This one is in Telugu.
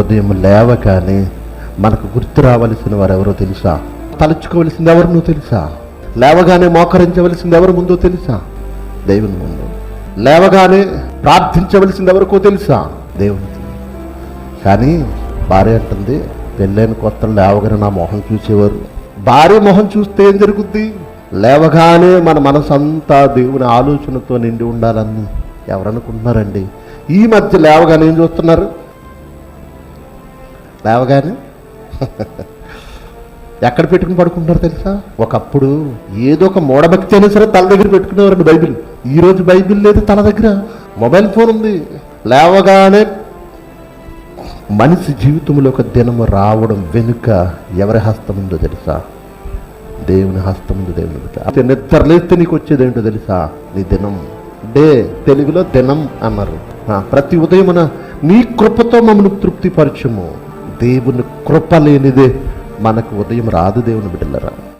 ఉదయం లేవగానే మనకు గుర్తు రావలసిన వారు ఎవరో తెలుసా? తలుచుకోవలసింది ఎవరినో తెలుసా? లేవగానే మోకరించవలసింది ఎవరు ముందో తెలుసా? దేవుని ముందు. లేవగానే ప్రార్థించవలసింది ఎవరికో తెలుసా? దేవుని కానీ భార్య అంటుంది పెళ్ళైన కొత్త లేవగానే నా మొహం చూసేవారు. భార్య మొహం చూస్తే ఏం జరుగుద్ది? లేవగానే మన మనసంతా దేవుని ఆలోచనతో నిండి ఉండాలని ఎవరనుకుంటున్నారండి? ఈ మధ్య లేవగానే ఏం చూస్తున్నారు? లేవగానే? ఎక్కడ పెట్టుకుని పడుకుంటారు తెలుసా? ఒకప్పుడు ఏదో ఒక మూఢభక్తి అయినా సరే తల దగ్గర పెట్టుకునేవారండి బైబిల్. ఈ రోజు బైబిల్ లేదు తల దగ్గర. మొబైల్ ఫోన్ ఉంది. లేవగానే మనిషి జీవితంలో ఒక దినము రావడం వెనుక ఎవరి హస్తం ఉందో తెలుసా? దేవుని హస్తం ఉంది దేవుని అయితే నిద్ర లేస్తే నీకు వచ్చేది ఏంటో తెలుసా? నీ దినం. డే తెలుగులో దినం అన్నారు. ప్రతి ఉదయమున నీ కృపతో మమ్మల్ని తృప్తిపరచము. దేవుని కృప లేనిదే మనకు ఉదయం రాదు దేవుని బిడ్డలరా.